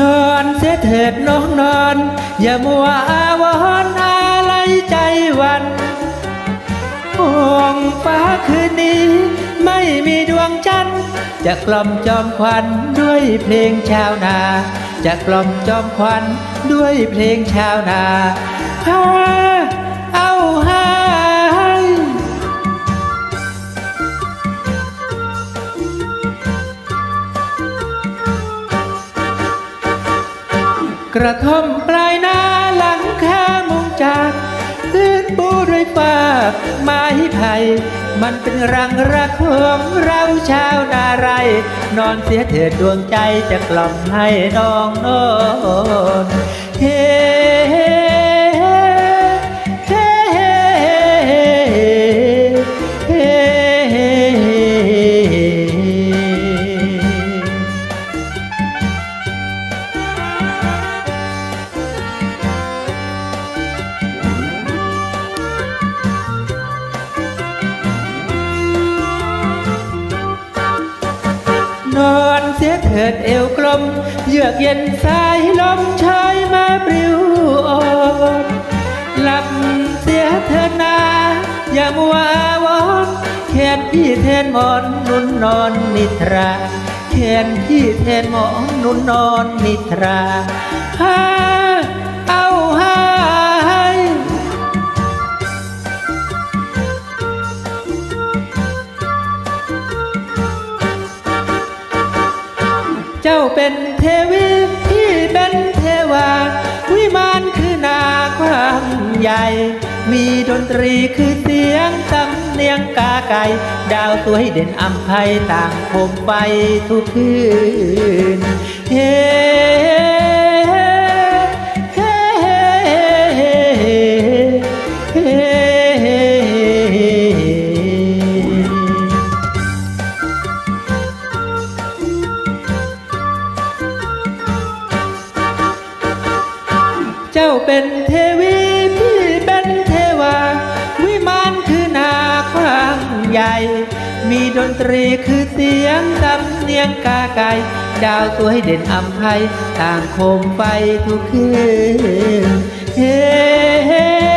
นอนเสียเถิดน้องนอน อย่ามัวอาวรออะไรใจวันห่วงฟ้าคืนนี้ ไม่มีดวงจันทร์จะกล่อมจอมควันด้วยเพลงชาวนา จะกล่อมจอมควันด้วยเพลงชาวนาพา กระท่อมปลายนาหลังคามุงจากพื้นปูด้วยฟากไม้ไผ่มันเป็นรังรักของเราชาวนาไร นอนเสียเถิดดวงใจจะกล่อมให้น้องนอนเฮ้ สียเถิดเอวกลม เยือกเย็นสายลมชายมาปลิวออกหลับเสียเถิดนา อย่ามัวอาวรณ์แขนพี่แทนหมอนนุนนอนนิทราแขนพี่แทนหมอนนุนนอนนิทราหาเอา เจ้าเป็นเทวีพี่เป็นเทวา วิมานคือนาความใหญ่ มีดนตรีคือเสียงสำเนียงกาไก่ ดาวสวยเด่นอัมภัยต่างโคมไฟทุกคืนเฮ้ เจ้าเป็นเทวีพี่เป็นเทวา วิมานคือนาความใหญ่ มีดนตรีคือเสียงสำเนียงกาไก่ดาวสวยเด่นอัมภัยต่างโคมไฟทุกคืนเฮ้